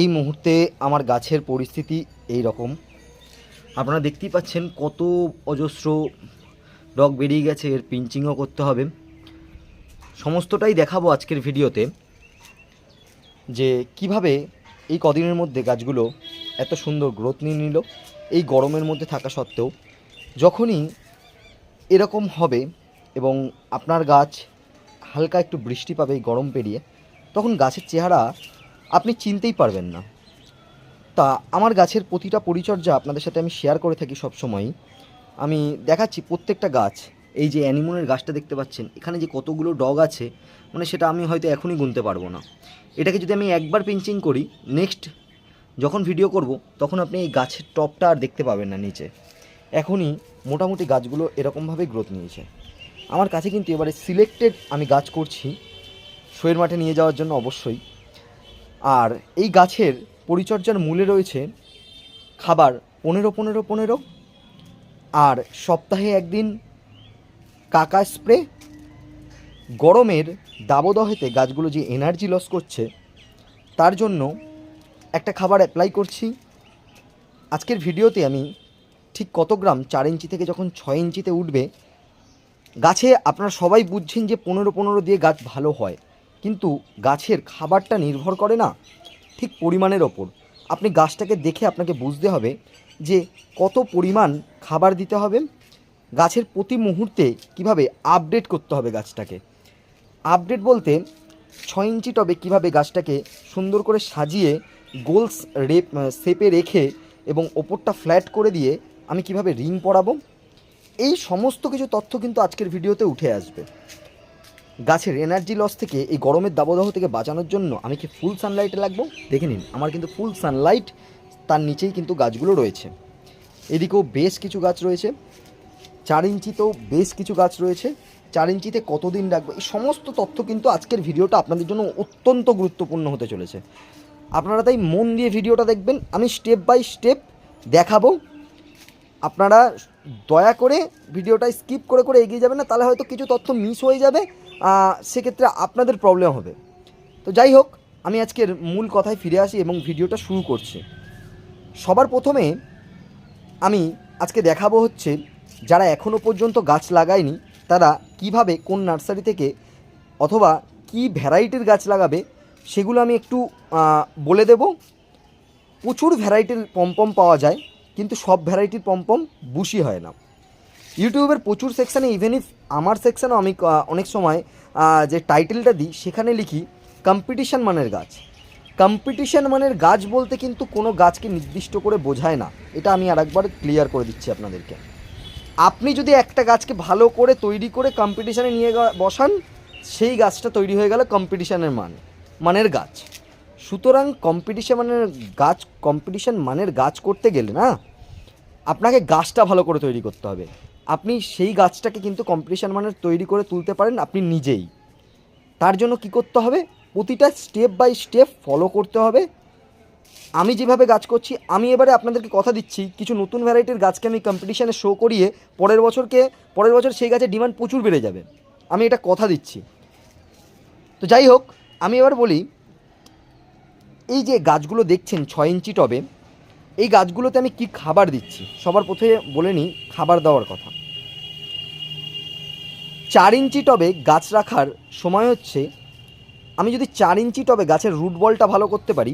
এই মুহূর্তে আমার গাছের পরিস্থিতি এই রকম আপনারা দেখতেই পাচ্ছেন কত অজস্র ডগ বেরিয়ে গেছে, এর পিঞ্চিংও করতে হবে। সমস্তটাই দেখাবো আজকের ভিডিওতে যে কীভাবে এই কদিনের মধ্যে গাছগুলো এত সুন্দর গ্রোথ নিয়ে নিল, এই গরমের মধ্যে থাকা সত্ত্বেও। যখনই এরকম হবে এবং আপনার গাছ হালকা একটু বৃষ্টি পাবে এই গরম পেরিয়ে, তখন গাছের চেহারা আপনি চিনতেই পারবেন না। তা আমার গাছের প্রতিটা পরিচর্যা আপনাদের সাথে আমি শেয়ার করে থাকি সবসময়ই। আমি দেখাচ্ছি প্রত্যেকটা গাছ, এই যে অ্যানিমনের গাছটা দেখতে পাচ্ছেন, এখানে যে কতগুলো ডগ আছে মানে সেটা আমি হয়তো এখনই গুনতে পারব না। এটাকে যদি আমি একবার পিঞ্চিং করি নেক্সট যখন ভিডিও করব, তখন আপনি এই গাছের টপটা আর দেখতে পাবেন না নিচে। এখনই মোটামুটি গাছগুলো এরকমভাবে গ্রোথ নিয়েছে। আমার কাছে কিন্তু এবারে সিলেক্টেড আমি গাছ করছি। শোয়ের মাঠে নিয়ে যাওয়ার জন্য অবশ্যই। আর এই গাছের পরিচর্যার মূলে রয়েছে খাবার পনেরো পনেরো পনেরো আর সপ্তাহে একদিন কাকা স্প্রে। গরমের দাবদহেতে গাছগুলো যে এনার্জি লস করছে, তার জন্য একটা খাবার অ্যাপ্লাই করছি। আজকের ভিডিওতে আমি ঠিক কত গ্রাম চার ইঞ্চি থেকে যখন ছয় ইঞ্চিতে উঠবে, গাছে আপনারা সবাই বুঝছেন যে পনেরো পনেরো দিয়ে গাছ ভালো হয়। কিন্তু গাছের খাবারটা নির্ভর করে না। ঠিক পরিমাণের ওপর। আপনি গাছটাকে দেখে আপনাকে বুঝতে হবে যে কত পরিমাণ খাবার দিতে হবে। গাছের প্রতি মুহূর্তে কীভাবে আপডেট করতে হবে গাছটাকে। আপডেট বলতে ছয় ইঞ্চি টবে কীভাবে গাছটাকে সুন্দর করে সাজিয়ে গোলস রেপ শেপে রেখে এবং ওপরটা ফ্ল্যাট করে দিয়ে আমি কীভাবে রিং পরাবো। এই সমস্ত কিছু তথ্য কিন্তু আজকের ভিডিওতে উঠে আসবে। গাছের এনার্জি লস থেকে এই গরমের দাবদাহ থেকে বাঁচানোর জন্য আমি কি ফুল সানলাইটে লাগবো? দেখে নিন, আমার কিন্তু ফুল সানলাইট তার নিচেই কিন্তু গাছগুলো রয়েছে। এদিকেও বেশ কিছু গাছ রয়েছে, চার ইঞ্চিতেও বেশ কিছু গাছ রয়েছে। চার ইঞ্চিতে কতদিন রাখব? এই সমস্ত তথ্য কিন্তু আজকের ভিডিওটা আপনাদের জন্য অত্যন্ত গুরুত্বপূর্ণ হতে চলেছে। আপনারা তাই মন দিয়ে ভিডিওটা দেখবেন, আমি স্টেপ বাই স্টেপ দেখাবো। আপনারা দয়া করে ভিডিওটা স্কিপ করে করে এগিয়ে যাবেন না, তাহলে হয়তো কিছু তথ্য মিস হয়ে যাবে। সেক্ষেত্রে আপনাদের প্রবলেম হবে। তো যাই হোক, আমি আজকের মূল কথায় ফিরে আসি এবং ভিডিওটা শুরু করছি। সবার প্রথমে আমি আজকে দেখাবো হচ্ছে, যারা এখনও পর্যন্ত গাছ লাগায়নি, তারা কীভাবে কোন নার্সারি থেকে অথবা কি ভ্যারাইটির গাছ লাগাবে, সেগুলো আমি একটু বলে দেব। প্রচুর ভ্যারাইটির পম্পম পাওয়া যায়, কিন্তু সব ভ্যারাইটির পম্পম বুশি হয় না। ইউটিউবের প্রচুর সেকশানে ইভেন ইফ আমার সেকশানেও আমি অনেক সময় যে টাইটেলটা দিই, সেখানে লিখি কম্পিটিশান মানের গাছ। কম্পিটিশান মানের গাছ বলতে কিন্তু কোনো গাছকে নির্দিষ্ট করে বোঝায় না। এটা আমি আরেকবার ক্লিয়ার করে দিচ্ছি আপনাদেরকে। আপনি যদি একটা গাছকে ভালো করে তৈরি করে কম্পিটিশানে নিয়ে বসান, সেই গাছটা তৈরি হয়ে গেল কম্পিটিশানের মান, মানের গাছ। সুতরাং কম্পিটিশান মানের গাছ কম্পিটিশান মানের গাছ করতে গেলে না, আপনাকে গাছটা ভালো করে তৈরি করতে হবে। আপনি সেই গাছটাকে কিন্তু কম্পিটিশন মানের তৈরি করে তুলতে পারেন আপনি নিজেই। তার জন্য কি করতে হবে? প্রতিটা স্টেপ বাই স্টেপ ফলো করতে হবে। আমি যেভাবে গাছ করছি, আমি এবারে আপনাদেরকে কথা দিচ্ছি, কিছু নতুন ভ্যারাইটির গাছকে আমি কম্পিটিশানে শো করিয়ে পরের বছরকে, পরের বছর সেই গাছের ডিমান্ড প্রচুর বেড়ে যাবে। আমি এটা কথা দিচ্ছি। তো যাই হোক, আমি এবার বলি, এই যে গাছগুলো দেখছেন ছয় ইঞ্চি টবে এই গাছগুলোতে আমি কি খাবার দিচ্ছি? সবার প্রথমে বলে নিই, খাবার দেওয়ার কথা। চার ইঞ্চি টবে গাছ রাখার সময় হচ্ছে, আমি যদি চার ইঞ্চি টবে গাছের রুট বলটা ভালো করতে পারি,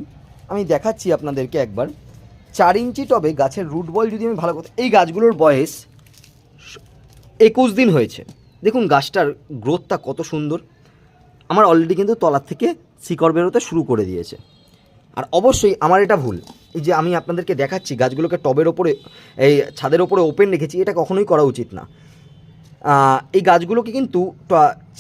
আমি দেখাচ্ছি আপনাদেরকে একবার। চার ইঞ্চি টবে গাছের রুট বল যদি আমি ভালো করতে, এই গাছগুলোর বয়স একুশ দিন হয়েছে। দেখুন গাছটার গ্রোথটা কত সুন্দর। আমার অলরেডি কিন্তু তলার থেকে শিকড় বেরোতে শুরু করে দিয়েছে। আর অবশ্যই আমার এটা ভুল। এই যে আমি আপনাদেরকে দেখাচ্ছি, গাছগুলোকে টবের ওপরে, এই ছাদের ওপরে ওপেন রেখেছি, এটা কখনোই করা উচিত না। এই গাছগুলোকে কিন্তু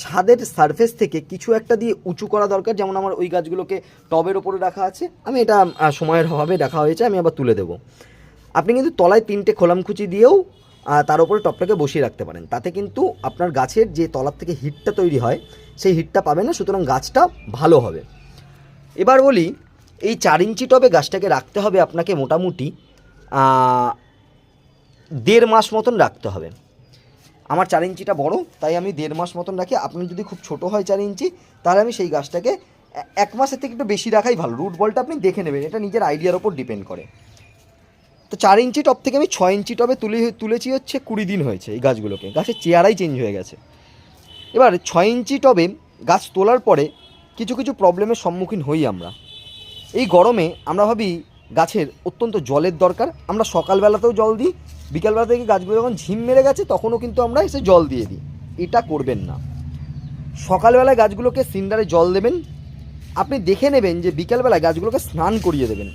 ছাদের সারফেস থেকে কিছু একটা দিয়ে উঁচু করা দরকার। যেমন আমার ওই গাছগুলোকে টবের ওপরে রাখা আছে। আমি এটা সময়ের অভাবে রাখা হয়েছে, আমি আবার তুলে দেবো। আপনি কিন্তু তলায় তিনটে খোলামকুচি দিয়েও তার উপরে টপটাকে বসিয়ে রাখতে পারেন। তাতে কিন্তু আপনার গাছের যে তলার থেকে হিটটা তৈরি হয়, সেই হিটটা পাবে না, সুতরাং গাছটা ভালো হবে। এবার বলি এই চার ইঞ্চি টবে গাছটাকে রাখতে হবে আপনাকে মোটামুটি দেড় মাস মতন রাখতে হবে। আমার চার ইঞ্চিটা বড়, তাই আমি দেড় মাস মতন রাখি। আপনার যদি খুব ছোট হয় চার ইঞ্চি, তাহলে আমি সেই গাছটাকে এক মাসের থেকে একটু বেশি রাখাই ভালো। রুট বলটা আপনি দেখে নেবেন, এটা নিজের আইডিয়ার ওপর ডিপেন্ড করে। তো চার ইঞ্চি টপ থেকে আমি ছয় ইঞ্চি টবে তুলে তুলেছি হচ্ছে কুড়ি দিন হয়েছে এই গাছগুলোকে। গাছের চেয়ারাই চেঞ্জ হয়ে গেছে। এবার ছয় ইঞ্চি টবে গাছ তোলার পরে কিছু কিছু প্রবলেমের সম্মুখীন হই আমরা। এই গরমে আমরা ভাবি গাছের অত্যন্ত জলের দরকার। আমরা সকালবেলাতেও জল দিই, বিকালবেলা থেকে গাছগুলো যখন ঝিম মেরে গেছে তখনও কিন্তু আমরা এসে জল দিয়ে দিই। এটা করবেন না। সকালবেলায় গাছগুলোকে সিন্ডারে জল দেবেন। আপনি দেখে নেবেন যে বিকালবেলায় গাছগুলোকে স্নান করিয়ে দেবেন।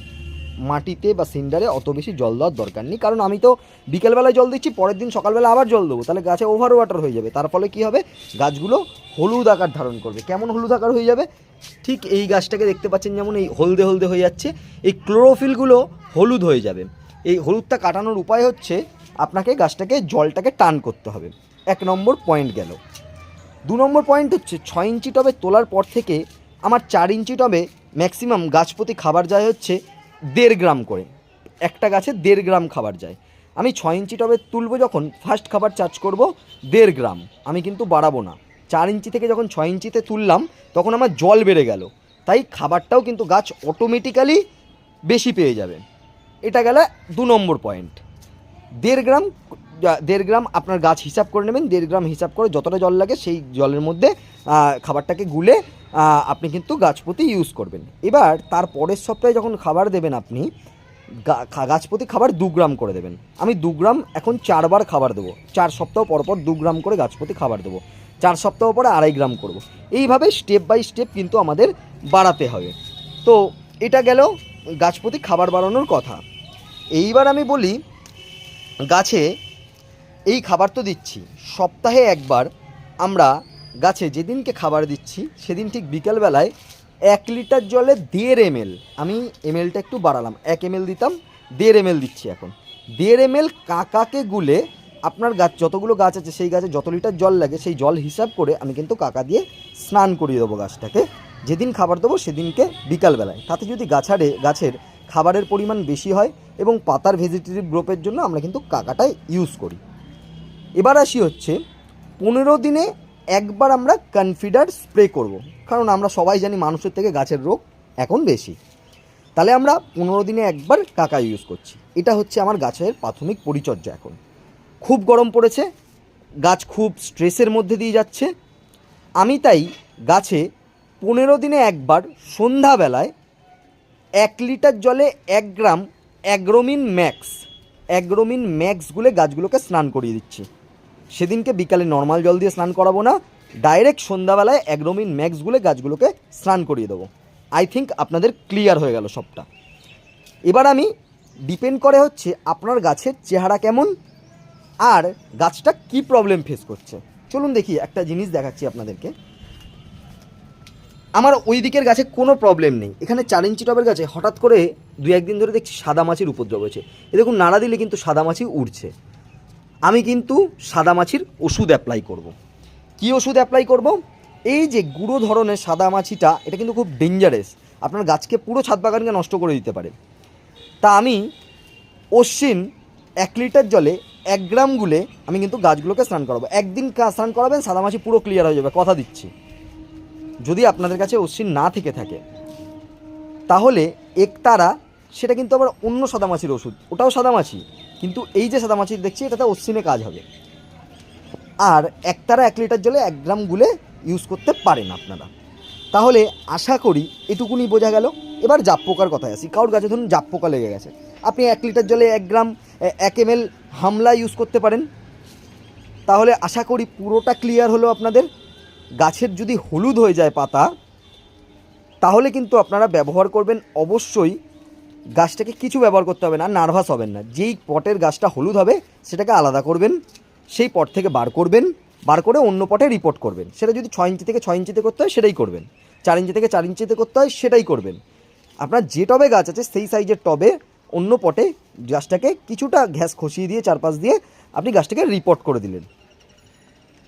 মাটিতে বা সিন্ডারে অত বেশি জল দেওয়ার দরকার নেই। কারণ আমি তো বিকেলবেলায় জল দিচ্ছি, পরের দিন সকালবেলা আবার জল দেবো। তাহলে গাছে ওভার ওয়াটার হয়ে যাবে। তার ফলে কী হবে? গাছগুলো হলুদ আকার ধারণ করবে। কেমন হলুদ আকার হয়ে যাবে? ঠিক এই গাছটাকে দেখতে পাচ্ছেন যেমন এই হলদে হলদে হয়ে যাচ্ছে, এই ক্লোরোফিলগুলো হলুদ হয়ে যাবে। এই হলুদটা কাটানোর উপায় হচ্ছে আপনাকে গাছটাকে, জলটাকে টান করতে হবে। এক নম্বর পয়েন্ট গেল। দু নম্বর পয়েন্ট হচ্ছে ছয় ইঞ্চি টবে তোলার পর থেকে আমার চার ইঞ্চি টবে ম্যাক্সিমাম গাছ প্রতি খাবার যায় হচ্ছে দেড় গ্রাম করে। একটা গাছে দেড় গ্রাম খাবার যায়। আমি ছয় ইঞ্চি টবে তুলবো যখন ফার্স্ট খাবার চার্জ করব দেড় গ্রাম। আমি কিন্তু বাড়াবো না। চার ইঞ্চি থেকে যখন ছয় ইঞ্চিতে তুললাম, তখন আমার জল বেড়ে গেল। তাই খাবারটাও কিন্তু গাছ অটোমেটিক্যালি বেশি পেয়ে যাবে। এটা গেল দু নম্বর পয়েন্ট দেড় গ্রাম দেড় গ্রাম আপনার গাছ হিসাব করে নেবেন। দেড় গ্রাম হিসাব করে যতটা জল লাগে সেই জলের মধ্যে খাবারটাকে গুলে আপনি কিন্তু গাছ প্রতি ইউজ করবেন। এবার তার পরের সপ্তাহে যখন খাবার দেবেন আপনি গাছ প্রতি খাবার দু গ্রাম করে দেবেন। আমি দু গ্রাম এখন চারবার খাবার দেবো। চার সপ্তাহ পর পর দু গ্রাম করে গাছ প্রতি খাবার দেবো। চার সপ্তাহ পরে আড়াই গ্রাম করব। এইভাবে স্টেপ বাই স্টেপ কিন্তু আমাদের বাড়াতে হবে। তো এটা গেল গাছ প্রতি খাবার বাড়ানোর কথা। এইবার আমি বলি, গাছে এই খাবার তো দিচ্ছি। সপ্তাহে একবার আমরা গাছে যেদিনকে খাবার দিচ্ছি, সেদিন ঠিক বিকেলবেলায় এক লিটার জলে দেড় এমএল, আমি এমএলটা একটু বাড়ালাম, এক এমএল দিতাম, দেড় এমএল দিচ্ছি এখন। দেড় এমএল কাকাকে গুলে আপনার গাছ, যতগুলো গাছ আছে, সেই গাছে যত লিটার জল লাগে, সেই জল হিসাব করে আমি কিন্তু কাকা দিয়ে স্নান করিয়ে দেবো গাছটাকে। যেদিন খাবার দেবো, সেদিনকে বিকালবেলায়। তাতে যদি গাছারে, গাছের খাবারের পরিমাণ বেশি হয় এবং পাতার ভেজিটেটিভ গ্রোপের জন্য আমরা কিন্তু কাকাটাই ইউজ করি। এবার আসি হচ্ছে, পনেরো দিনে একবার আমরা কনফিডার স্প্রে করব। কারণ আমরা সবাই জানি মানুষের থেকে গাছের রোগ এখন বেশি। তাহলে আমরা পনেরো দিনে একবার কাকা ইউজ করছি। এটা হচ্ছে আমার গাছের প্রাথমিক পরিচর্যা এখন। খুব গরম পড়েছে, গাছ খুব স্ট্রেসের মধ্যে দিয়ে যাচ্ছে। আমি তাই গাছে পনেরো দিনে একবার সন্ধ্যাবেলায় এক লিটার জলে এক gram Agromin Max Agromin Max গুলে গাছগুলোকে স্নান করিয়ে দিচ্ছি। সেদিনকে বিকালে নর্মাল জল দিয়ে স্নান করাবো না ডাইরেক্ট সন্ধ্যাবেলায় অ্যাগ্রোমিন ম্যাক্স গুলে গাছগুলোকে স্নান করিয়ে দেবো। আই থিঙ্ক আপনাদের ক্লিয়ার হয়ে গেল সবটা। এবার আমি ডিপেন্ড করে হচ্ছে আপনার গাছের চেহারা কেমন আর গাছটা কি প্রবলেম ফেস করছে? চলুন দেখি, একটা জিনিস দেখাচ্ছি আপনাদেরকে। আমার ওই দিকের গাছে কোনো প্রবলেম নেই। এখানে চার ইঞ্চি টবের গাছে হঠাৎ করে দু একদিন ধরে দেখছি সাদা মাছির উপদ্রব হয়েছে। এ দেখুন, নাড়া দিলে কিন্তু সাদা মাছি উড়ছে। আমি কিন্তু সাদা মাছির ওষুধ অ্যাপ্লাই করব। কি ওষুধ অ্যাপ্লাই করব? এই যে গুঁড়ো ধরনের সাদা মাছিটা, এটা কিন্তু খুব ডেঞ্জারাস আপনার গাছকে পুরো ছাদ বাগানকে নষ্ট করে দিতে পারে। তা আমি অশ্বিন এক লিটার জলে এক গ্রাম গুলে আমি কিন্তু গাছগুলোকে স্নান করাবো। একদিন স্নান করাবেন সাদা মাছি পুরো ক্লিয়ার হয়ে যাবে, কথা দিচ্ছি। যদি আপনাদের কাছে অশ্বিন না থেকে থাকে, তাহলে একতারা, সেটা কিন্তু আবার অন্য সাদামাছির ওষুধ, ওটাও সাদামাছি। কিন্তু এই যে সাদামাছি দেখছি, এটাতে অশ্বিনে কাজ হবে। আর একতারা এক লিটার জলে এক গ্রাম গুলে ইউজ করতে পারেন আপনারা। তাহলে আশা করি এটুকুনি বোঝা গেল। এবার জাপ পোকার কথায় আসি। কারোর গাছে ধরুন জাপ পোকা লেগে গেছে। আপনি এক লিটার জলে এক গ্রাম এক এম হামলা ইউজ করতে পারেন। তাহলে আশা করি পুরোটা ক্লিয়ার হলো আপনাদের। গাছের যদি হলুদ হয়ে যায় পাতা, তাহলে কিন্তু আপনারা ব্যবহার করবেন অবশ্যই গাছটাকে কিছু ব্যবহার করতে হবে না নার্ভাস হবেন না। যেই পটের গাছটা হলুদ হবে, সেটাকে আলাদা করবেন, সেই পট থেকে বার করবেন, বার করে অন্য পটে রিপোর্ট করবেন। সেটা যদি ছয় ইঞ্চি থেকে ছয় ইঞ্চিতে করতে হয়, সেটাই করবেন। চার ইঞ্চি থেকে চার ইঞ্চিতে করতে হয়, সেটাই করবেন। আপনার যে টবে গাছ আছে, সেই সাইজের টবে অন্য পটে গাছটাকে কিছুটা ঘ্যাস খসিয়ে দিয়ে চারপাশ দিয়ে আপনি গাছটাকে রিপোর্ট করে দিলেন।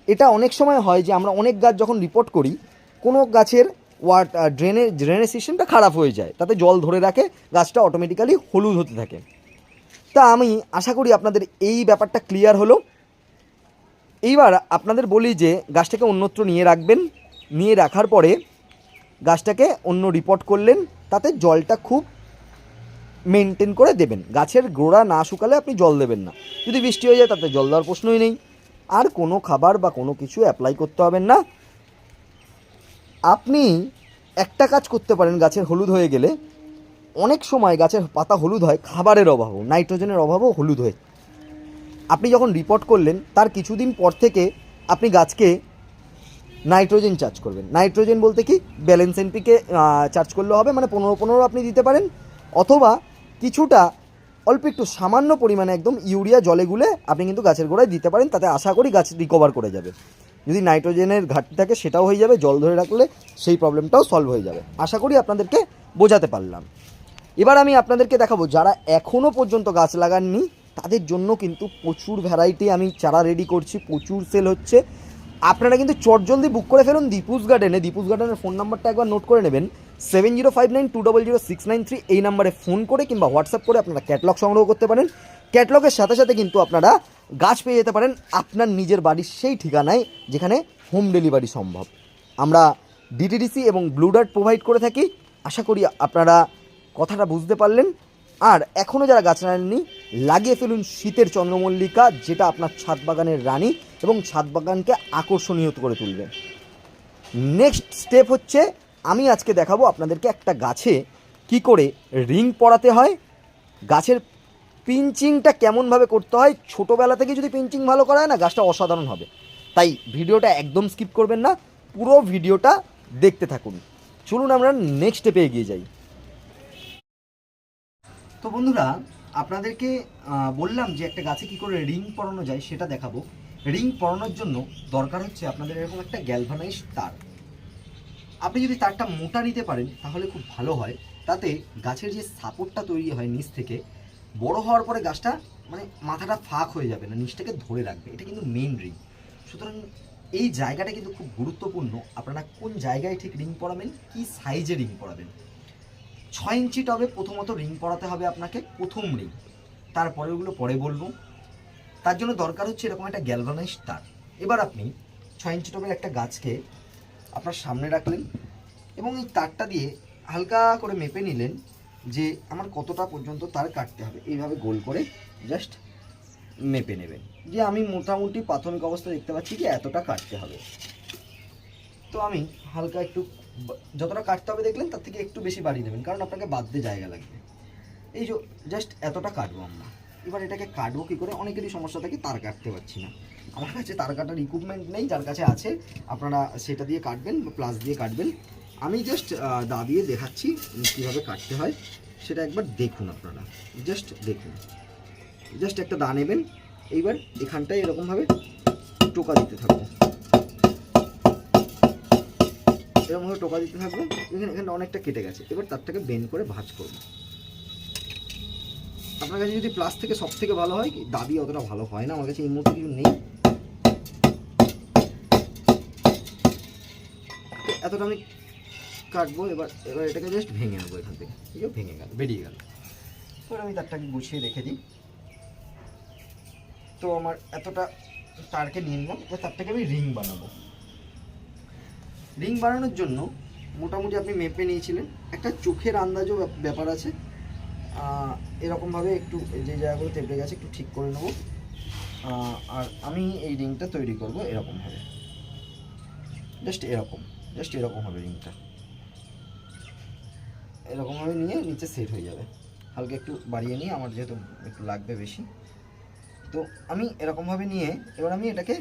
এটা অনেক সময় হয় যে আমরা অনেক গাছ যখন রিপোর্ট করি, কোনো গাছের ওয়াট ড্রেনের ড্রেনেজ সিস্টেমটা খারাপ হয়ে যায়। তাতে জল ধরে রাখে, গাছটা অটোমেটিক্যালি হলুদ হতে থাকে। তা আমি আশা করি আপনাদের এই ব্যাপারটা ক্লিয়ার হলো। এইবার আপনাদের বলি যে গাছটাকে অন্যত্র নিয়ে রাখবেন। নিয়ে রাখার পরে গাছটাকে অন্য রিপোর্ট করলেন। তাতে জলটা খুব মেনটেন করে দেবেন। গাছের গোড়া না শুকালে আপনি জল দেবেন না। যদি বৃষ্টি হয়ে যায় তাতে জল দেওয়ার প্রশ্নই নেই। আর কোনো খাবার বা কোনো কিছু অ্যাপ্লাই করতে হবেন না। আপনি একটা কাজ করতে পারেন, গাছের হলুদ হয়ে গেলে। অনেক সময় গাছের পাতা হলুদ হয়, খাবারের অভাবও, নাইট্রোজেনের অভাবও হলুদ হয়। আপনি যখন রিপোর্ট করলেন, তার কিছুদিন পর থেকে আপনি গাছকে নাইট্রোজেন চার্জ করবেন। নাইট্রোজেন বলতে কি? ব্যালেন্স এনপিকে চার্জ করলে হবে মানে পনেরো পনেরো আপনি দিতে পারেন। অথবা কিছুটা অল্প একটু সামান্য পরিমাণে একদম ইউরিয়া জলে গুলে আপনি কিন্তু গাছের গোড়ায় দিতে পারেন, তাতে আশা করি গাছ রিকভার করে যাবে। যদি নাইট্রোজেনের ঘাটতি থাকে সেটাও হয়ে যাবে, জল ধরে রাখলে সেই প্রবলেমটাও সলভ হয়ে যাবে। আশা করি আপনাদেরকে বোঝাতে পারলাম। এবার আমি আপনাদেরকে দেখাবো, যারা এখনও পর্যন্ত গাছ লাগাননি, তাদের জন্য কিন্তু প্রচুর ভ্যারাইটি আমি চারা রেডি করছি, প্রচুর সেল হচ্ছে। আপনারা কিন্তু চটজলদি বুক করে ফেলুন দীপুস গার্ডেনে দীপুস গার্ডেনের ফোন নাম্বারটা একবার নোট করে নেবেন। Seven zero five nine two double zero six nine three এই নাম্বারে ফোন করে কিংবা হোয়াটসঅ্যাপ করে আপনারা ক্যাটলগ সংগ্রহ করতে পারেন। ক্যাটলগের সাথে সাথে কিন্তু আপনারা গাছ পেয়ে যেতে পারেন আপনার নিজের বাড়ির সেই ঠিকানায় যেখানে হোম ডেলিভারি সম্ভব। আমরা ডিটিডিসি এবং ব্লু ডার্ট প্রোভাইড করে থাকি। আশা করি আপনারা কথাটা বুঝতে পারলেন। আর এখনও যারা গাছ লাগাননি লাগিয়ে ফেলুন শীতের চন্দ্রমল্লিকা, যেটা আপনার ছাদ বাগানের রানী এবং ছাদ বাগানকে আকর্ষণীয় করে তুলবে। নেক্সট স্টেপ হচ্ছে আমি আজকে দেখাবো আপনাদেরকে একটা গাছে কি করে রিং পড়াতে হয়, গাছের পিঞ্চিংটা কেমনভাবে করতে হয়, ছোটোবেলা থেকে যদি পিঞ্চিং ভালো করা হয় না, গাছটা অসাধারণ হবে। তাই ভিডিওটা একদম স্কিপ করবেন না, পুরো ভিডিওটা দেখতে থাকুন। চলুন আমরা নেক্সট স্টেপে এগিয়ে যাই। তো বন্ধুরা, আপনাদেরকে বললাম যে একটা গাছে কি করে রিং পরানো যায় সেটা দেখাবো। রিং পরানোর জন্য দরকার হচ্ছে আপনাদের এরকম একটা গ্যালভানাইজ তার। আপনি যদি তারটা মোটা নিতে পারেন, তাহলে খুব ভালো হয়। তাতে গাছের যে সাপোর্টটা তৈরি হয় নিচ থেকে, বড় হওয়ার পরে গাছটা মানে মাথাটা ফাঁক হয়ে যাবে না, নিচটাকে ধরে রাখবে। এটা কিন্তু মেন রিং সুতরাং এই জায়গাটা কিন্তু খুব গুরুত্বপূর্ণ। আপনারা কোন জায়গায় ঠিক রিং পরাবেন, কি সাইজে রিং পরাবেন? ছয় ইঞ্চি টবে প্রথমত রিং পরাতে হবে আপনাকে প্রথম রিং তারপরে ওগুলো পরে বলব। তার জন্য দরকার হচ্ছে এরকম একটা গ্যালভানাইজ তার। এবার আপনি ছয় ইঞ্চি টবের একটা গাছকে আপনার সামনে রাখলেন এবং এই তারটা দিয়ে হালকা করে মেপে নিলেন যে আমার কতটা পর্যন্ত তার কাটতে হবে। এইভাবে গোল করে জাস্ট মেপে নেবেন। যে আমি মোটামুটি প্রাথমিক অবস্থা দেখতে পাচ্ছি যে এতটা কাটতে হবে। তো আমি হালকা একটু যতটা কাটতে হবে দেখলেন, তার থেকে একটু বেশি বাড়িয়ে দেবেন কারণ আপনাকে বাঁধতে জায়গা লাগবে। এই যে জাস্ট এতটা কাটবো আমরা। এবার এটাকে কাটবো কী করে? অনেকেরই সমস্যা থাকে, তার কাটতে পারছি না। আমার কাছে তার কাটার ইকুইপমেন্ট নেই, যার কাছে আছে, আপনারা সেটা দিয়ে কাটবেন প্লাস দিয়ে কাটবেন। আমি জাস্ট দা দিয়ে দেখাচ্ছি কীভাবে কাটতে হয়, সেটা একবার দেখুন আপনারা জাস্ট দেখুন। জাস্ট একটা দা নেবেন, এইবার এখানটায় এরকমভাবে টোকা দিতে থাকব। এরকমভাবে টোকা দিতে থাকব, এখানে এখানে অনেকটা কেটে গেছে, এবার তারটাকে বেন করে ভাজ করব। আপনার কাছে যদি প্লাস থেকে সব থেকে ভালো হয় কি দাবি অতটা ভালো হয় না, আমার কাছে এই মুহূর্তে কিছু নেই। এতটা আমি কাটবো এবার এবার এটাকে জাস্ট ভেঙে নেব এখান থেকে। ঠিক আছে ভেঙে গেল। বেরিয়ে গেল। এবার আমি তারটাকে গুছিয়ে রেখে দিই। তো আমার এতটা তারকে নিয়ে নিলাম এবার তারটাকে আমি রিং বানাবো। রিং বানানোর জন্য মোটামুটি আপনি মেপে নিয়েছিলেন একটা চোখের আন্দাজও ব্যাপ- ব্যাপার আছে। এরকমভাবে একটু যে জায়গাগুলো তেপড়ে গেছে একটু ঠিক করে নেব। আর আমি এই রিংটা তৈরি করব এরকমভাবে। জাস্ট এরকম। জাস্ট এরকম হবে রিংটা এরকমভাবে নিয়ে নিচে সেট হয়ে যাবে। হালকা একটু বাড়িয়ে নিয়ে আমার যেহেতু একটু লাগবে বেশি। তো আমি এরকমভাবে নিয়ে এবার আমি এটাকে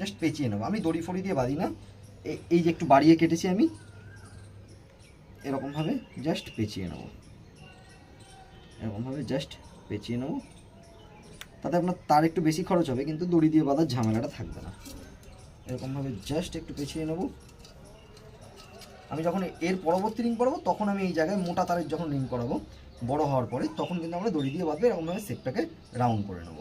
জাস্ট পেঁচিয়ে নেব। আমি দড়ি ফড়ি দিয়ে বাঁধি না। এই যে একটু বাড়িয়ে কেটেছি আমি, এরকমভাবে জাস্ট পেঁচিয়ে নেব। এরকমভাবে জাস্ট পেঁচিয়ে নেব। তাতে আপনার তার একটু বেশি খরচ হবে, কিন্তু দড়ি দিয়ে বাঁধার ঝামেলাটা থাকবে না। এরকমভাবে জাস্ট একটু পেঁচিয়ে নেব। আমি যখন এর পরবর্তী রিং করাবো তখন আমি এই জায়গায় মোটা তারের যখন রিং করাবো বড় হওয়ার পরে, তখন কিন্তু আমরা দড়ি দিয়ে বাঁধবো, এরকমভাবে শেপটাকে রাউন্ড করে নেব।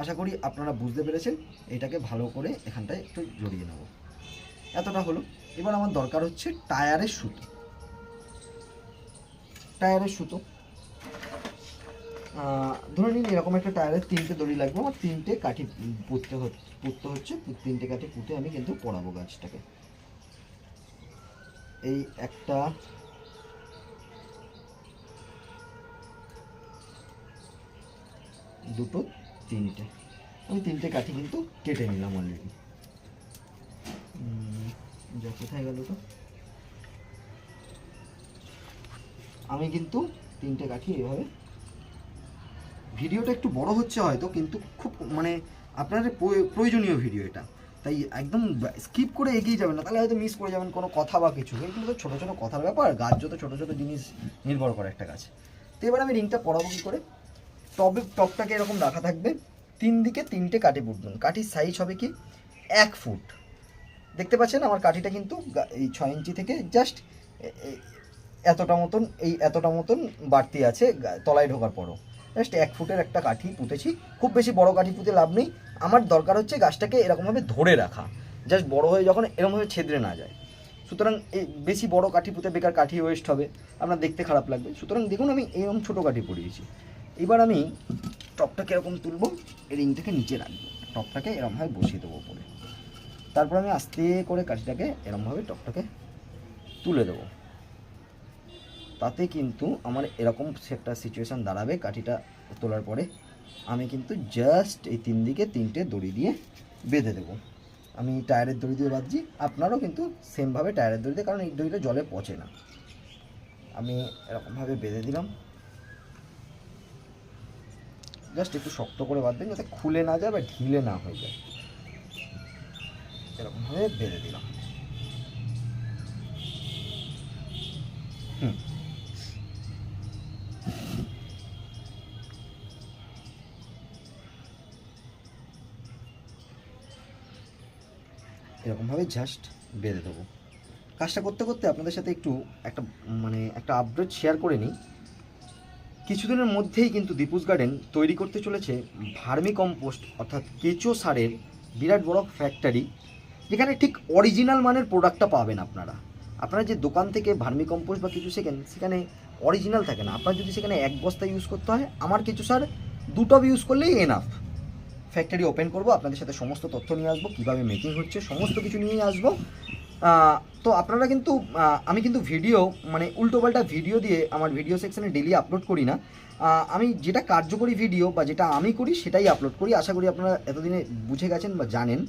আশা করি আপনারা বুঝতে পেরেছেন, এটাকে ভালো করে এখানটায় একটু জড়িয়ে নেব। এতটা হলো। এবার আমার দরকার হচ্ছে টায়ারের সুতো। টায়ারের সুতো। ধরে নিন এরকম একটা টায়ারের তিনটে দড়ি লাগবে। আমার তিনটে কাঠি পুঁততে পুঁততে হচ্ছে, তিনটে কাঠি পুঁতে আমি কিন্তু পড়াবো গাছটাকে। এই একটা দুটো তিনটে। আমি তিনটে কাঠি কিন্তু কেটে নিলাম অলরেডি যা, কোথায় গেল তো আমি কিন্তু তিনটে কাঠি এভাবে ভিডিওটা একটু বড় হচ্ছে হয়তো, কিন্তু খুব মানে আপনাদের প্রয়- প্রয়োজনীয় ভিডিও এটা। তাই একদম স্কিপ করে এগিয়ে যাবেন না, তাহলে হয়তো মিস করে যাবেন কোনো কথা বা কিছু। এগুলো তো ছোটো ছোটো কথার ব্যাপার, গাছ যত ছোটো ছোটো জিনিস নির্ভর করে একটা গাছ। তো এবার আমি রিংটা পরাবো কী করে? টবে টপটাকে এরকম রাখা থাকবে, তিন দিকে তিনটে কাঠি ফুটবেন কাঠির সাইজ হবে কি? এক ফুট। দেখতে পাচ্ছেন আমার কাঠিটা কিন্তু এই ছয় ইঞ্চি থেকে জাস্ট এতটা মতন, এই এতটা মতন বাড়তি আছে তলায় ঢোকার পরও। জাস্ট এক ফুটের একটা কাঠি পুঁতেছি। খুব বেশি বড় কাঠি পুঁতে লাভ নেই। আমার দরকার হচ্ছে গাছটাকে এরকমভাবে ধরে রাখা। জাস্ট বড় হয়ে যখন এরকমভাবে ছেদরে না যায়। সুতরাং এই বেশি বড় কাঠি পুঁতে বেকার কাঠি ওয়েস্ট হবে, আপনার দেখতে খারাপ লাগবে। সুতরাং দেখুন, আমি এরকম ছোটো কাঠি পরিয়েছি এবার আমি টপটাকে এরকম তুলবো থেকে নিচে রাখব। টপটাকে এরকমভাবে বসিয়ে দেবো উপরে। তারপর আমি আস্তে করে কাঠিটাকে এরকমভাবে টপটাকে তুলে দেবো। তাতে কিন্তু আমার এরকম একটা সিচুয়েশান দাঁড়াবে কাঠিটা তোলার পরে। আমি কিন্তু জাস্ট এই তিন দিকে তিনটে দড়ি দিয়ে বেঁধে দেবো। আমি টায়ারের দড়ি দিয়ে বাঁধছি, আপনারও কিন্তু সেমভাবে টায়ারের দড়ি দিয়ে, কারণ এই দড়িটা জলে পচে না। আমি এরকমভাবে বেঁধে দিলাম। জাস্ট একটু শক্ত করে বাঁধবেন যাতে খুলে না যায় বা ঢিলে না হয়ে যায়। এরকমভাবে বেঁধে দিলাম। হুম। এরকমভাবে জাস্ট বেঁধে দেবো। কাজটা করতে করতে আপনাদের সাথে একটু একটা মানে একটা আপডেট শেয়ার করে নিই। কিছুদিনের মধ্যেই কিন্তু দীপুস গার্ডেন তৈরি করতে চলেছে ভার্মি কম্পোস্ট অর্থাৎ কেঁচো সারের বিরাট বড় ফ্যাক্টরি যেখানে ঠিক অরিজিনাল মানের প্রোডাক্টটা পাবেন আপনারা। আপনারা যে দোকান থেকে ভার্মি কম্পোস্ট বা কিছু শেখেন, সেখানে অরিজিনাল থাকে না। আপনার যদি সেখানে এক বস্তা ইউজ করতে হয়, আমার কিছু সার দুটো ইউজ করলেই এনাফ ফ্যাক্টরি ওপেন করব, আপনাদের সাথে সমস্ত তথ্য নিয়ে আসব, কীভাবে মেকিং হচ্ছে, সমস্ত কিছু নিয়ে আসব। তো আপনারা কিন্তু আমি কিন্তু ভিডিও মানে উল্টোপাল্টা ভিডিও দিয়ে আমার ভিডিও সেকশানে ডেলি আপলোড করি না। আমি যেটা কার্যকরী ভিডিও বা যেটা আমি করি, সেটাই আপলোড করি। আশা করি আপনারা এতদিনে বুঝে গেছেন বা জানেন।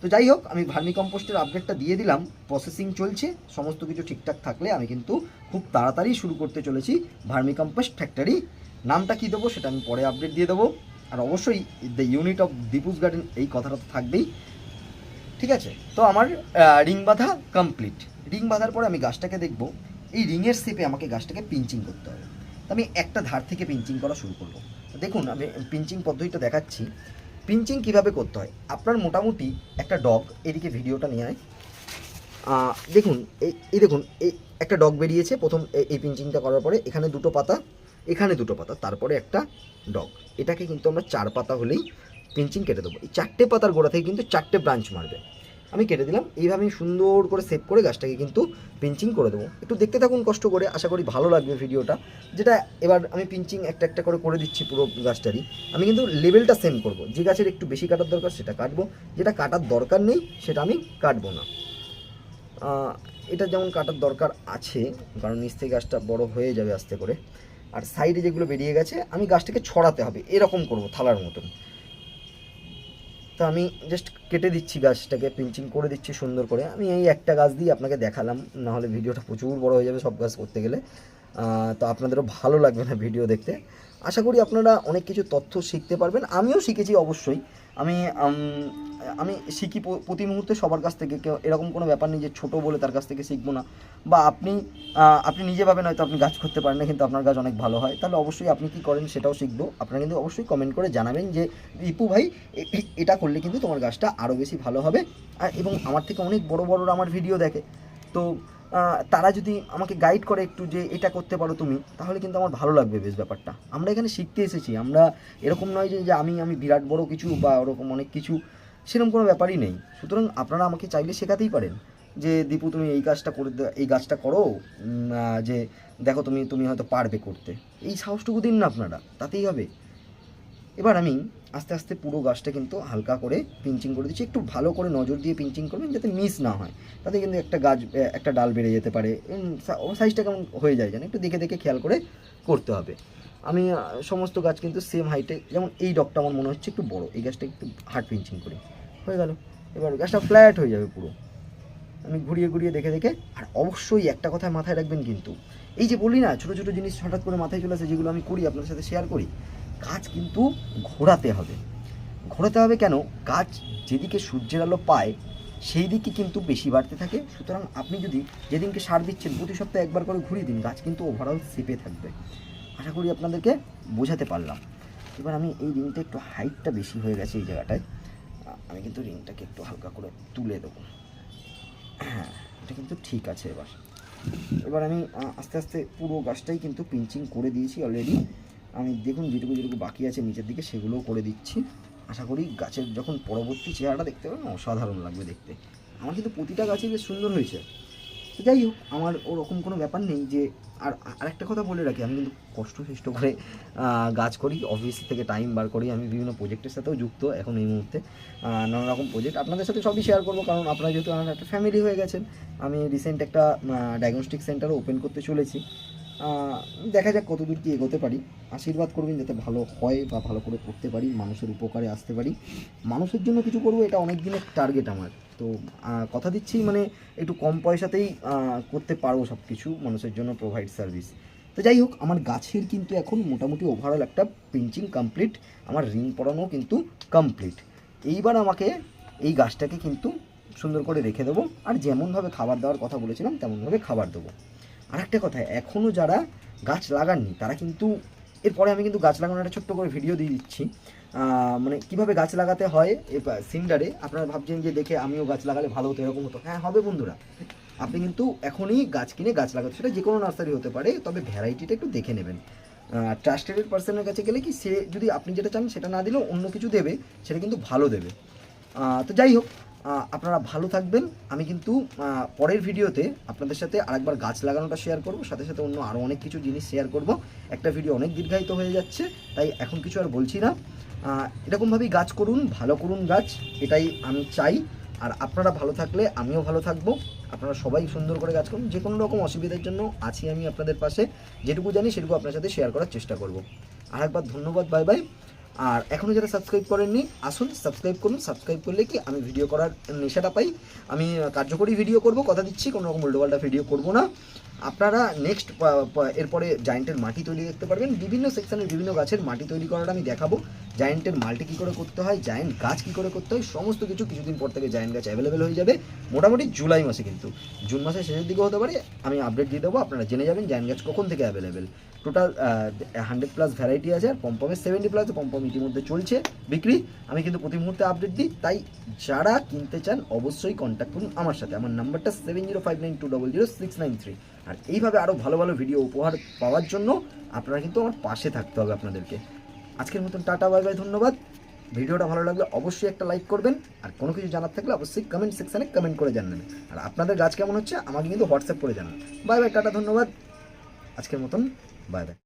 তো যাই হোক, আমি ভার্মি কম্পোস্টের আপডেটটা দিয়ে দিলাম। প্রসেসিং চলছে, সমস্ত কিছু ঠিকঠাক থাকলে আমি কিন্তু খুব তাড়াতাড়ি শুরু করতে চলেছি ভার্মি কম্পোস্ট ফ্যাক্টরি নামটা কী দেবো, সেটা আমি পরে আপডেট দিয়ে দেবো। আর অবশ্যই the unit of Deepu's garden এই কথাটা তো থাকবেই। ঠিক আছে? তো আমার রিং বাঁধা কমপ্লিট রিং বাঁধার পরে আমি গাছটাকে দেখব। এই রিংয়ের শেপে আমাকে গাছটাকে পিঞ্চিং করতে হবে। তো আমি একটা ধার থেকে পিঞ্চিং করা শুরু করব। দেখুন, আমি পিঞ্চিং পদ্ধতিটা দেখাচ্ছি। পিঞ্চিং কীভাবে করতে হয়? আপনার মোটামুটি একটা ডগ এদিকে ভিডিওটা নিয়ে আয়। দেখুন, এই দেখুন, এই একটা ডগ বেরিয়েছে। প্রথম এই পিঞ্চিংটা করার পরে এখানে দুটো পাতা। এখানে দুটো পাতা, তারপরে একটা ডগ। এটাকে কিন্তু আমরা চার পাতা হলেই পিঞ্চিং কেটে দেবো। এই চারটে পাতার গোড়া থেকে কিন্তু চারটে ব্রাঞ্চ মারবে। আমি কেটে দিলাম এইভাবে সুন্দর করে সেভ করে গাছটাকে কিন্তু পিঞ্চিং করে দেবো। একটু দেখতে থাকুন কষ্ট করে, আশা করি ভালো লাগবে ভিডিওটা। যেটা এবার আমি পিঞ্চিং একটা একটা করে করে দিচ্ছি পুরো গাছটারই। আমি কিন্তু লেভেলটা সেম করব। যে গাছের একটু বেশি কাটার দরকার সেটা কাটবো। যেটা কাটার দরকার নেই সেটা আমি কাটবো না। এটা যেমন কাটার দরকার আছে, কারণ নিচ থেকে গাছটা বড় হয়ে যাবে আস্তে করে। আর সাইডে যেগুলো বেরিয়ে গেছে, আমি গাছটাকে ছড়াতে হবে, এরকম করব থালার মতন। তো আমি জাস্ট কেটে দিচ্ছি গাছটাকে পিঞ্চিং করে দিচ্ছি সুন্দর করে। আমি এই একটা গাছ দিয়ে আপনাকে দেখালাম, নাহলে ভিডিওটা প্রচুর বড় হয়ে যাবে সব গাছ করতে গেলে। তো আপনাদেরও ভালো লাগবে না ভিডিও দেখতে। আশা করি আপনারা অনেক কিছু তথ্য শিখতে পারবেন। আমিও শিখেছি অবশ্যই। আমি আমি শিখি প্রতি মুহূর্তে সবার কাছ থেকে, কেউ এরকম কোনো ব্যাপার নেই যে ছোটো বলে তার কাছ থেকে শিখব না। বা আপনি আপনি নিজে ভাবেন হয়তো আপনি গাছ করতে পারেন না, কিন্তু আপনার গাছ অনেক ভালো হয়। তাহলে অবশ্যই আপনি কি করেন সেটাও শিখব। আপনারা কিন্তু অবশ্যই কমেন্ট করে জানাবেন যে, রিপু ভাই এটা করলে কিন্তু তোমার গাছটা আরও বেশি ভালো হবে। এবং আমার থেকে অনেক বড় বড়রা আমার ভিডিও দেখে। তো তারা যদি আমাকে গাইড করে একটু যে এটা করতে পারো তুমি, তাহলে কিন্তু আমার ভালো লাগবে বেশ ব্যাপারটা। আমরা এখানে শিখতে এসেছি, আমরা এরকম নয় যে আমি আমি বিরাট বড় কিছু বা ওরকম অনেক কিছু, সেরকম কোনো ব্যাপারই নেই। সুতরাং আপনারা আমাকে চাইলে শেখাতেই পারেন যে, দীপু, তুমি এই কাজটা করে এই কাজটা করো যে, দেখো তুমি তুমি হয়তো পারবে করতে। এই সাহসটুকু দিন না আপনারা, তাতেই হবে। এবার আমি আস্তে আস্তে পুরো গাছটা কিন্তু হালকা করে পিঞ্চিং করে দিচ্ছি। একটু ভালো করে নজর দিয়ে পিঞ্চিং করবেন যাতে মিস না হয়। তাতে কিন্তু একটা গাছ, একটা ডাল বেড়ে যেতে পারে। সাইজটা কেমন হয়ে যায় জানেন? একটু দেখে দেখে খেয়াল করে করতে হবে। আমি সমস্ত গাছ কিন্তু সেম হাইটে যেমন এই ডকটা আমার মনে হচ্ছে একটু বড়। এই গাছটা একটু হার্ড পিঞ্চিং করি। হয়ে গেল। এবার গাছটা ফ্ল্যাট হয়ে যাবে পুরো। আমি ঘুরিয়ে ঘুরিয়ে দেখে দেখে, আর অবশ্যই একটা কথায় মাথায় রাখবেন কিন্তু, এই যে বলি না, ছোটো ছোটো জিনিস হঠাৎ করে মাথায় চলে আসে, যেগুলো আমি করি আপনার সাথে শেয়ার করি গাছ কিন্তু ঘোরাতে হবে। ঘোরাতে হবে কেন? গাছ যেদিকে সূর্যের আলো পায়, সেই দিকে কিন্তু বেশি বাড়তে থাকে। সুতরাং আপনি যদি যেদিনকে সার দিচ্ছেন, প্রতি সপ্তাহে একবার করে ঘুরিয়ে দিন, গাছ কিন্তু ওভারঅল সেপে থাকবে। আশা করি আপনাদেরকে বোঝাতে পারলাম। এবার আমি এই রিংটা একটু হাইটটা বেশি হয়ে গেছে এই জায়গাটায়। আমি কিন্তু রিংটাকে একটু হালকা করে তুলে দেবো। হ্যাঁ এটা কিন্তু ঠিক আছে এবার। এবার আমি আস্তে আস্তে পুরো গাছটাই কিন্তু পিঞ্চিং করে দিয়েছি অলরেডি আমি দেখুন যেটুকু যেটুকু বাকি আছে নিচের দিকে সেগুলোও করে দিচ্ছি। আশা করি গাছের যখন পরবর্তী চেহারাটা দেখতে পাবেন, অসাধারণ লাগবে দেখতে। আমার কিন্তু প্রতিটা গাছই বেশ সুন্দর হয়েছে। যাই হোক, আমার ওরকম কোনো ব্যাপার নেই যে, আর আরেকটা কথা বলে রাখি, আমি কিন্তু কষ্ট সৃষ্ট করে গাছ করি অফিস থেকে টাইম বার করি, আমি বিভিন্ন প্রজেক্টের সাথেও যুক্ত এখন এই মুহূর্তে। নানা রকম প্রজেক্ট আপনাদের সাথে সবই শেয়ার করব, কারণ আপনারা যেহেতু আমার একটা ফ্যামিলি হয়ে গেছেন, আমি রিসেন্ট একটা ডায়াগনস্টিক সেন্টারও ওপেন করতে চলেছি। দেখা যাক কতদূর কি এগোতে পারি। আশীর্বাদ করবেন যাতে ভালো হয় বা ভালো করে করতে পারি, মানুষের উপকারে আসতে পারি। মানুষের জন্য কিছু করব, এটা অনেক দিনের টার্গেট আমার। তো কথা দিচ্ছি মানে একটু কম পয়সাতেই করতে পারব সব কিছু মানুষের জন্য প্রোভাইড সার্ভিস তো যাই হোক, আমার গাছের কিন্তু এখন মোটামুটি ওভারঅল একটা পিঞ্চিং কমপ্লিট আমার রিং পরানো কিন্তু কমপ্লিট এইবার আমাকে এই গাছটাকে কিন্তু সুন্দর করে রেখে দেবো, আর যেমনভাবে খাবার দেওয়ার কথা বলেছিলাম, তেমনভাবে খাবার দেবো। আর একটা কথা এখনও যারা গাছ লাগাননি, তারা কিন্তু এরপরে আমি কিন্তু গাছ লাগানোর একটা ছোট্ট করে ভিডিও দিয়ে দিচ্ছি। মানে কীভাবে গাছ লাগাতে হয় সিন্ডারে আপনারা ভাবছেন যে দেখে আমিও গাছ লাগালে ভালো হতো, এরকম হতো। হ্যাঁ হবে বন্ধুরা। আপনি কিন্তু এখনই গাছ কিনে গাছ লাগাতে, সেটা যে কোনো নার্সারি হতে পারে, তবে ভ্যারাইটিটা একটু দেখে নেবেন। ট্রাস্টেড পার্সনের কাছে গেলে কি সে যদি আপনি যেটা চান সেটা না দিলেও অন্য কিছু দেবে, সেটা কিন্তু ভালো দেবে। তো যাই হোক আপনারা ভালো থাকবেন। আমি কিন্তু পরের ভিডিওতে আপনাদের সাথে আরেকবার গাছ লাগানোটা শেয়ার করব, সাথে সাথে অন্য আরও অনেক কিছু জিনিস শেয়ার করব। একটা ভিডিও অনেক দীর্ঘায়িত হয়ে যাচ্ছে, তাই এখন কিছু আর বলছি না। এরকমভাবেই গাছ করুন, ভালো করুন গাছ, এটাই আমি চাই। আর আপনারা ভালো থাকলে আমিও ভালো থাকব। আপনারা সবাই সুন্দর করে গাছ করুন। যে কোনো রকম অসুবিধার জন্য আছি আমি আপনাদের পাশে। যেটুকু জানি সেটুকু আপনার সাথে শেয়ার করার চেষ্টা করব। আর একবার ধন্যবাদ বাই বাই আর এখনও যারা সাবস্ক্রাইব করেননি, আসুন সাবস্ক্রাইব করুন। সাবস্ক্রাইব করলে কি আমি ভিডিও করার নেশাটা পাই? আমি কার্যকরী ভিডিও করব, কথা দিচ্ছি, কোনো রকম উল্টোপাল্টা ভিডিও করব না। আপনারা নেক্সট এরপরে জায়েন্টের মাটি তৈরি দেখতে পারবেন। বিভিন্ন সেকশনের বিভিন্ন গাছের মাটি তৈরি করাটা আমি দেখাবো। জায়েন্টের মাল্টি কী করে করতে হয় জায়েন্ট গাছ কী করে করতে হয়, সমস্ত কিছু কিছুদিন পর থেকে জায়েন্ট গাছ অ্যাভেলেবেল হয়ে যাবে। মোটামুটি জুলাই মাসে কিন্তু। জুন মাসের শেষের দিকে হতে পারে, আমি আপডেট দিয়ে দেবো, আপনারা জেনে যাবেন জায়েন্ট গাছ কখন থেকে available total hundred plus variety আছে, আর পম্পমের সেভেন্টি প্লাস পম্পম ইতিমধ্যে চলছে বিক্রি। আমি কিন্তু প্রতি মুহূর্তে আপডেট দিই, তাই যারা কিনতে চান, অবশ্যই কন্ট্যাক্ট করুন আমার সাথে। আমার নাম্বারটা seven zero five nine two double zero six nine three আর এইভাবে আরও ভালো ভালো ভিডিও উপহার পাওয়ার জন্য আপনারা কিন্তু আমার পাশে থাকতে হবে আপনাদেরকে। আজকের মতন টাটা বাই বাই ধন্যবাদ। ভিডিওটা ভালো লাগলে অবশ্যই একটা লাইক করবেন, আর কোনো কিছু জানার থাকলে অবশ্যই কমেন্ট সেকশানে কমেন্ট করে জানাবেন। আর আপনাদের গাছ কেমন হচ্ছে, আমাকে কিন্তু হোয়াটসঅ্যাপ করে জানান বাই বাই টাটা, ধন্যবাদ। আজকের মতন বাই বাই